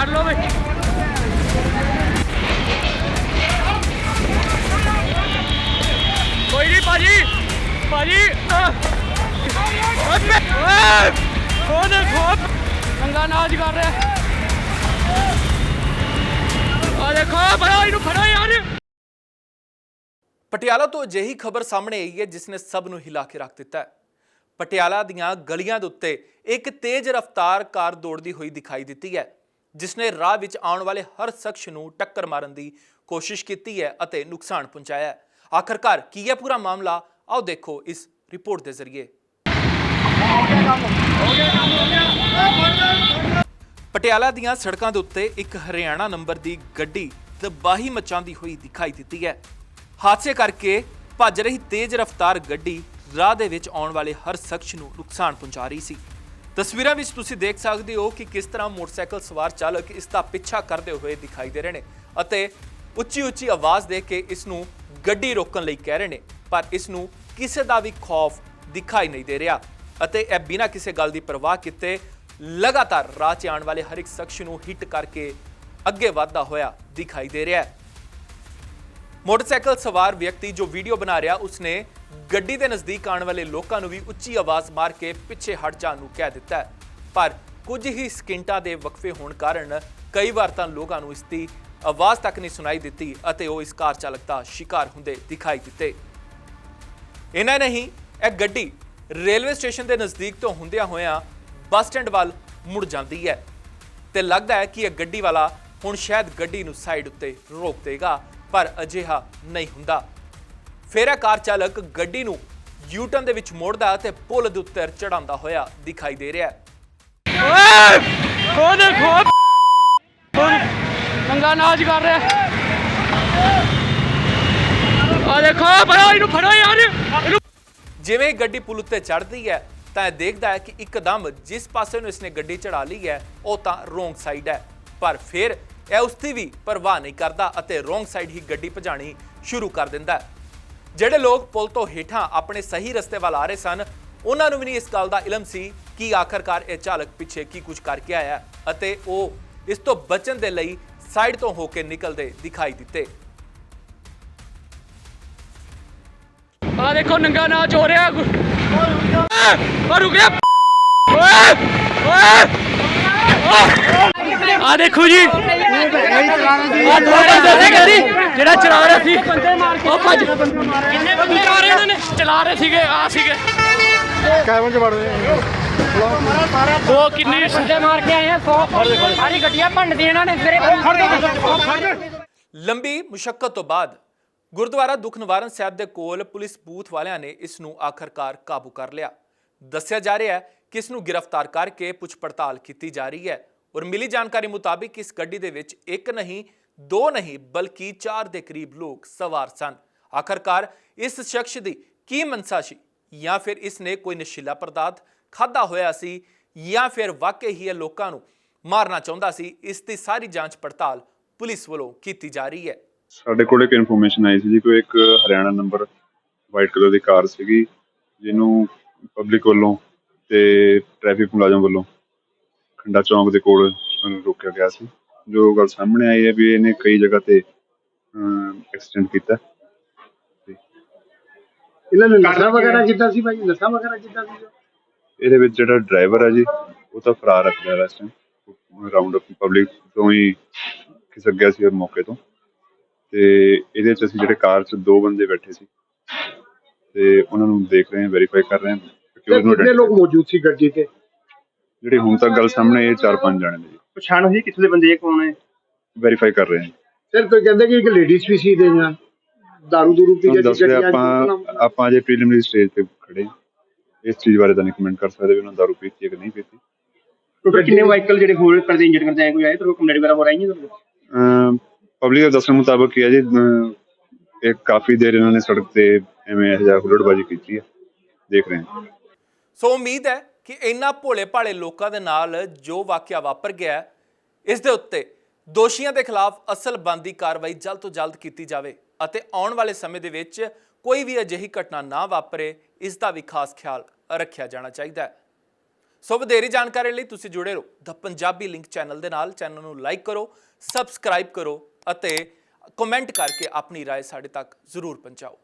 ਫੜ ਲਓ ਵੇ। ਕੋਈ ਨਹੀਂ ਭਾਜੀ ਭਾਜੀ। ਓਏ ਉਹ ਦੇਖੋ ਨੰਗਾ ਨਾਚ ਕਰ ਰਿਹਾ। ਆ ਦੇਖੋ ਫੜੋ ਇਹਨੂੰ ਫੜੋ ਯਾਰ। ਪਟਿਆਲਾ ਤੋਂ ਅਜਿਹੀ ਖਬਰ ਸਾਹਮਣੇ ਆਈ ਹੈ ਜਿਸ ਨੇ ਸਭ ਨੂੰ ਹਿਲਾ ਕੇ ਰੱਖ ਦਿੱਤਾ ਹੈ। ਪਟਿਆਲਾ ਦੀਆਂ ਗਲੀਆਂ ਦੇ ਉੱਤੇ ਇੱਕ ਤੇਜ਼ ਰਫ਼ਤਾਰ ਕਾਰ ਦੌੜਦੀ ਹੋਈ ਦਿਖਾਈ ਦਿੱਤੀ ਹੈ। ਜਿਸ ਨੇ ਰਾਹ ਵਿੱਚ ਆਉਣ ਵਾਲੇ ਹਰ ਸ਼ਖਸ ਨੂੰ ਟੱਕਰ ਮਾਰਨ ਦੀ ਕੋਸ਼ਿਸ਼ ਕੀਤੀ ਹੈ ਅਤੇ ਨੁਕਸਾਨ ਪਹੁੰਚਾਇਆ ਹੈ। ਆਖਰਕਾਰ ਕੀ ਹੈ ਪੂਰਾ ਮਾਮਲਾ? ਆਓ ਦੇਖੋ ਇਸ ਰਿਪੋਰਟ ਦੇ ਜ਼ਰੀਏ। ਪਟਿਆਲਾ ਦੀਆਂ ਸੜਕਾਂ ਦੇ ਉੱਤੇ ਇੱਕ ਹਰਿਆਣਾ ਨੰਬਰ ਦੀ ਗੱਡੀ ਤਬਾਹੀ ਮਚਾਉਂਦੀ ਹੋਈ ਦਿਖਾਈ ਦਿੱਤੀ ਹੈ। ਹਾਦਸੇ ਕਰਕੇ ਭੱਜ ਰਹੀ ਤੇਜ਼ ਰਫ਼ਤਾਰ ਗੱਡੀ ਰਾਹ ਦੇ ਵਿੱਚ ਆਉਣ ਵਾਲੇ ਹਰ ਸ਼ਖਸ ਨੂੰ ਨੁਕਸਾਨ ਪਹੁੰਚਾ ਰਹੀ ਸੀ। ਤਸਵੀਰਾਂ ਵਿੱਚ ਤੁਸੀਂ ਦੇਖ ਸਕਦੇ ਹੋ ਕਿ ਕਿਸ ਤਰ੍ਹਾਂ ਮੋਟਰਸਾਈਕਲ ਸਵਾਰ ਚਾਲਕ ਇਸ ਦਾ ਪਿੱਛਾ ਕਰਦੇ ਹੋਏ ਦਿਖਾਈ ਦੇ ਰਹੇ ਨੇ ਅਤੇ ਉੱਚੀ ਉੱਚੀ ਆਵਾਜ਼ ਦੇ ਕੇ ਇਸ ਨੂੰ ਗੱਡੀ ਰੋਕਣ ਲਈ ਕਹਿ ਰਹੇ ਨੇ, ਪਰ ਇਸ ਨੂੰ ਕਿਸੇ ਦਾ ਵੀ ਖੌਫ ਦਿਖਾਈ ਨਹੀਂ ਦੇ ਰਿਹਾ ਅਤੇ ਇਹ ਬਿਨਾਂ ਕਿਸੇ ਗੱਲ ਦੀ ਪਰਵਾਹ ਕੀਤੇ ਲਗਾਤਾਰ ਰਾਹ 'ਚ ਆਉਣ ਵਾਲੇ ਹਰ ਇੱਕ ਸ਼ਖਸ ਨੂੰ ਹਿੱਟ ਕਰਕੇ ਅੱਗੇ ਵਧਦਾ ਹੋਇਆ ਦਿਖਾਈ ਦੇ ਰਿਹਾ ਹੈ। ਮੋਟਰਸਾਈਕਲ ਸਵਾਰ ਵਿਅਕਤੀ ਜੋ ਵੀਡੀਓ ਬਣਾ ਰਿਹਾ, ਉਸਨੇ ਗੱਡੀ ਦੇ ਨਜ਼ਦੀਕ ਆਉਣ ਵਾਲੇ ਲੋਕਾਂ ਨੂੰ ਵੀ ਉੱਚੀ ਆਵਾਜ਼ ਮਾਰ ਕੇ ਪਿੱਛੇ ਹਟ ਜਾਣ ਨੂੰ ਕਹਿ ਦਿੱਤਾ ਪਰ ਕੁਝ ਹੀ ਸਕਿੰਟਾਂ ਦੇ ਵਕਫੇ ਹੋਣ ਕਾਰਨ ਕਈ ਵਾਰ ਤਾਂ ਲੋਕਾਂ ਨੂੰ ਇਸ ਦੀ ਆਵਾਜ਼ ਤੱਕ ਨਹੀਂ ਸੁਣਾਈ ਦਿੱਤੀ ਅਤੇ ਉਹ ਇਸ ਕਾਰ ਚਾਲਕ ਦਾ ਸ਼ਿਕਾਰ ਹੁੰਦੇ ਦਿਖਾਈ ਦਿੱਤੇ। ਇਹਨਾਂ ਨਹੀਂ, ਇਹ ਗੱਡੀ ਰੇਲਵੇ ਸਟੇਸ਼ਨ ਦੇ ਨਜ਼ਦੀਕ ਤੋਂ ਹੁੰਦਿਆਂ ਹੋਇਆਂ ਬੱਸ ਸਟੈਂਡ ਵੱਲ ਮੁੜ ਜਾਂਦੀ ਹੈ ਤੇ ਲੱਗਦਾ ਹੈ ਕਿ ਇਹ ਗੱਡੀ ਵਾਲਾ ਹੁਣ ਸ਼ਾਇਦ ਗੱਡੀ ਨੂੰ ਸਾਈਡ ਉੱਤੇ ਰੋਕ ਦੇਗਾ। ਪਰ ਅਜਿਹਾ ਨਹੀਂ ਹੁੰਦਾ। ਫਿਰ ਇਹ ਕਾਰ ਚਾਲਕ ਗੱਡੀ ਨੂੰ ਯੂਟਰਨ ਦੇ ਵਿੱਚ ਮੋੜਦਾ ਅਤੇ ਪੁਲ ਦੇ ਉੱਤੇ ਚੜਾਉਂਦਾ ਹੋਇਆ ਦਿਖਾਈ ਦੇ ਰਿਹਾ ਓਏ! ਉਹ ਦੇਖੋ ਉਹ ਨੰਗਾ ਨਾਚ ਕਰ ਰਿਹਾ। ਆ ਦੇਖੋ ਫੜੋ ਇਹਨੂੰ ਫੜੋ ਯਾਰ। ਇਹਨੂੰ ਜਿਵੇਂ ਗੱਡੀ ਪੁਲ ਉੱਤੇ ਚੜ੍ਹਦੀ ਹੈ ਤਾਂ ਇਹ ਦੇਖਦਾ ਹੈ ਕਿ ਇੱਕਦਮ ਜਿਸ ਪਾਸੇ ਨੂੰ ਇਸਨੇ ਗੱਡੀ ਚੜਾ ਲਈ ਹੈ ਉਹ ਤਾਂ ਰੋਂਗ ਸਾਈਡ ਹੈ। ਪਰ ਫਿਰ ਇਹ ਉਸ ਦੀ ਵੀ ਪਰਵਾਹ ਨਹੀਂ ਕਰਦਾ ਅਤੇ ਰੋਂਗ ਸਾਈਡ ਹੀ ਗੱਡੀ ਭਜਾਣੀ ਸ਼ੁਰੂ ਕਰ ਦਿੰਦਾ ਹੈ। ਜਿਹੜੇ ਲੋਕ ਪੁਲ ਤੋਂ ਹੇਠਾਂ ਆਪਣੇ ਸਹੀ ਰਸਤੇ ਵੱਲ ਆ ਰਹੇ ਸਨ ਉਹਨਾਂ ਨੂੰ ਵੀ ਨਹੀਂ ਇਸ ਗੱਲ ਦਾ ਇਲਮ ਸੀ ਕਿ ਆਖਰਕਾਰ ਇਹ ਚਾਲਕ ਪਿੱਛੇ ਕੀ ਕੁਝ ਕਰਕੇ ਆਇਆ ਅਤੇ ਉਹ ਇਸ ਤੋਂ ਬਚਣ ਦੇ ਲਈ ਸਾਈਡ ਤੋਂ ਹੋ ਕੇ ਨਿਕਲਦੇ ਦਿਖਾਈ ਦਿੱਤੇ। ਆ ਦੇਖੋ ਨੰਗਾ ਨਾਚ ਹੋ ਰਿਹਾ। ਓਏ ਰੁਕ ਜਾ। ਓਏ ਓਏ। ਆ ਦੇਖੋ ਜੀ। ਆ ਦੋ ਬੰਦੇ ਸੀ ਗੱਡੀ ਜਿਹੜਾ ਚਲਾ ਰਿਹਾ ਸੀ। ਉਹ ਭੱਜ ਕਿੰਨੇ ਬੰਦੇ ਚਲਾ ਰਹੇ ਨੇ? ਚਲਾ ਰਹੇ ਸੀਗੇ ਆ ਸੀਗੇ। ਕੈਬਨ ਚ ਵੜਦੇ ਉਹ ਕਿੰਨੇ ਬੰਦੇ ਮਾਰ ਕੇ ਆਏ ਆ 100 ਸਾਰੀ ਗੱਡੀਆਂ ਭੰਨਦੀਆਂ ਇਹਨਾਂ ਨੇ ਦੇ ਲੰਬੀ ਮੁਸ਼ਕਲ ਤੋਂ ਬਾਅਦ ਗੁਰਦੁਆਰਾ ਦੁੱਖ ਨਿਵਾਰਨ ਸਾਹਿਬ ਦੇ ਕੋਲ ਪੁਲਿਸ ਬੂਥ ਵਾਲਿਆਂ ਨੇ ਇਸ ਨੂੰ ਆਖਰਕਾਰ ਕਾਬੂ ਕਰ ਲਿਆ। ਦੱਸਿਆ ਜਾ ਰਿਹਾ ਹੈ ਕਿ ਇਸ ਨੂੰ ਗ੍ਰਿਫਤਾਰ ਕਰਕੇ ਪੁੱਛ ਪੜਤਾਲ ਕੀਤੀ ਜਾ ਰਹੀ ਹੈ। ਔਰ ਮਿਲੀ ਜਾਣਕਾਰੀ ਮੁਤਾਬਿਕ ਇਸ ਗੱਡੀ ਦੇ ਵਿੱਚ ਇੱਕ ਨਹੀਂ, ਦੋ ਨਹੀਂ, ਬਲਕਿ ਚਾਰ ਦੇ ਕਰੀਬ ਲੋਕ ਸਵਾਰ ਸਨ। ਆਖਰਕਾਰ ਇਸ ਸ਼ਖਸ ਦੀ ਕੀ ਮਨਸਾ ਸੀ ਜਾਂ ਫਿਰ ਇਸ ਨੇ ਕੋਈ ਨਸ਼ੀਲਾ ਪਦਾਰਥ ਖਾਦਾ ਹੋਇਆ ਸੀ? ਜਾਂ ਫਿਰ ਵਾਕਈ ਹੀ ਇਹ ਲੋਕਾਂ ਨੂੰ ਮਾਰਨਾ ਚਾਹੁੰਦਾ ਸੀ? ਇਸ ਦੀ ਸਾਰੀ ਜਾਂਚ ਪੜਤਾਲ ਪੁਲਿਸ ਵੱਲੋਂ ਕੀਤੀ ਜਾ ਰਹੀ ਹੈ। ਸਾਡੇ ਕੋਲ ਇੱਕ ਇਨਫੋਰਮੇਸ਼ਨ ਆਈ ਸੀ ਜੀ, ਕੋਈ ਇੱਕ ਹਰਿਆਣਾ ਨੰਬਰ ਵਾਈਟ ਕਲਰ ਦੀ ਕਾਰ ਸੀਗੀ, ਜਿਹਨੂੰ ਪਬਲਿਕ ਵੱਲੋਂ ਤੇ ਟ੍ਰੈਫਿਕ ਮੁਲਾਜ਼ਮ ਵੱਲੋਂ ਖੰਡਾ ਚੌਂਕ ਦੇ ਕੋਲ ਉਹਨੂੰ ਰੋਕਿਆ ਗਿਆ ਸੀ। ਜੋ ਗੱਲ ਸਾਹਮਣੇ ਆਈ ਹੈ ਵੀ ਇਹਨੇ ਕਈ ਜਗ੍ਹਾ ਤੇ ਐਕਸੀਡੈਂਟ ਕੀਤਾ। ਇਹਨਾਂ ਨੇ ਨਸ਼ਾ ਵਗੈਰਾ ਕੀਤਾ ਸੀ ਭਾਈ? ਨਸ਼ਾ ਵਗੈਰਾ ਕੀਤਾ ਸੀ? ਇਹਦੇ ਵਿੱਚ ਜਿਹੜਾ ਡਰਾਈਵਰ ਹੈ ਜੀ ਉਹ ਤਾਂ ਫਰਾਰ ਹੈ ਫਿਲਹਾਲ ਇਸ ਟਾਈਮ ਰਾਉਂਡ ਅਪ ਪਬਲਿਕ ਤੋਂ ਹੀ ਖਿਸਕ ਗਿਆ ਸੀ ਉਹ ਮੌਕੇ ਤੋਂ। ਤੇ ਇਹਦੇ ਚ ਅਸੀਂ ਜਿਹੜੇ ਕਾਰ ਚ ਦੋ ਬੰਦੇ ਬੈਠੇ ਸੀ। ਤੇ ਉਹਨਾਂ ਨੂੰ ਦੇਖ ਰਹੇ ਹਾਂ ਵੈਰੀਫਾਈ ਕਰ ਰਹੇ ਹਾਂ। ਕਿ ਤੇ ਉਹਨੂੰ ਕਿੰਨੇ ਲੋਕ ਮੌਜੂਦ ਸੀ ਗੱਡੀ ਤੇ? ਜਿਹੜੀ ਹੁਣ ਤੱਕ ਗੱਲ ਸਾਹਮਣੇ ਇਹ ਚਾਰ ਪੰਜ ਜਾਣੇ ਨੇ ਜੀ। ਪਛਾਣ ਹੋਈ ਕਿੱਥੇ ਦੇ ਬੰਦੇ ਕੌਣ ਹੈ? ਵੈਰੀਫਾਈ ਕਰ ਰਹੇ ਹਾਂ ਸਰ ਕੋਈ ਕਹਿੰਦਾ ਕਿ ਇੱਕ ਲੇਡੀਜ਼ ਵੀ ਸੀ ਦੇ ਨਾਲ? ਦਾਰੂ ਦੂਰੂ ਪੀ ਤੁਹਾਨੂੰ ਕੇ ਦੱਸ ਰਿਹਾ ਆਪਾਂ ਆਪਾਂ ਅਜੇ ਪ੍ਰੀਲਿਮਿਨਰੀ ਸਟੇਜ ਤੇ ਖੜੇ ਹਾਂ। ਇਸ ਚੀਜ਼ ਬਾਰੇ ਤਾਂ ਨਹੀਂ ਕਮੈਂਟ ਕਰ ਸਕਦੇ ਵੀ ਉਹਨਾਂ ਦਾਰੂ ਪੀਤੀ ਹੈ ਕਿ ਨਹੀਂ ਪੀਤੀ। ਟੋਟਲ ਕਿੰਨੇ ਵਾਹੀਕਲ ਜਿਹੜੇ ਹੋਰ ਕਰਦੇ ਇੰਜਨ ਕਰਦੇ ਆਏ ਕੋਈ ਆਏ ਤੇ ਕੰਪਲੇਂਟ ਵਗੈਰਾ ਹੋ ਰਹੀ ਹੈ ਪਬਲਿਕ ਦੇ ਦੱਸਣ ਮੁਤਾਬਕ ਕੀ ਹੈ ਜੀ ਅਮ, ਇਹ ਕਾਫੀ ਦੇਰ ਇਹਨਾਂ ਨੇ ਸੜਕ ਤੇ ਐਵੇਂ ਇਹ ਜਿਹਾ ਹੁਲੜਬਾਜ਼ੀ ਕੀਤੀ ਹੈ। ਦੇਖ ਰਹੇ ਹਾਂ। ਸੋ ਉਮੀਦ ਹੈ ਕਿ ਇਹਨਾਂ ਭੋਲੇ ਭਾਲੇ ਲੋਕਾਂ ਦੇ ਨਾਲ ਜੋ ਵਾਕਿਆ ਵਾਪਰ ਗਿਆ ਹੈ, ਇਸ ਦੇ ਉੱਤੇ ਦੋਸ਼ੀਆਂ ਦੇ ਖਿਲਾਫ ਅਸਲ ਬੰਦੀ ਕਾਰਵਾਈ ਜਲਦ ਤੋਂ ਜਲਦ ਕੀਤੀ ਜਾਵੇ ਅਤੇ ਆਉਣ ਵਾਲੇ ਸਮੇਂ ਦੇ ਵਿੱਚ ਕੋਈ ਵੀ ਅਜਿਹੀ ਘਟਨਾ ਨਾ ਵਾਪਰੇ ਇਸ ਦਾ ਵੀ ਖਾਸ ਖਿਆਲ ਰੱਖਿਆ ਜਾਣਾ ਚਾਹੀਦਾ ਹੈ ਸੋ ਵਧੇਰੀ ਜਾਣਕਾਰੀ ਲਈ ਤੁਸੀਂ ਜੁੜੇ ਰਹੋ ਦ ਪੰਜਾਬੀ ਲਿੰਕ ਚੈਨਲ ਦੇ ਨਾਲ ਚੈਨਲ ਨੂੰ ਲਾਈਕ ਕਰੋ ਸਬਸਕ੍ਰਾਈਬ ਕਰੋ ਅਤੇ ਕਮੈਂਟ ਕਰਕੇ ਆਪਣੀ رائے ਸਾਡੇ ਤੱਕ ਜ਼ਰੂਰ ਪਹੁੰਚਾਓ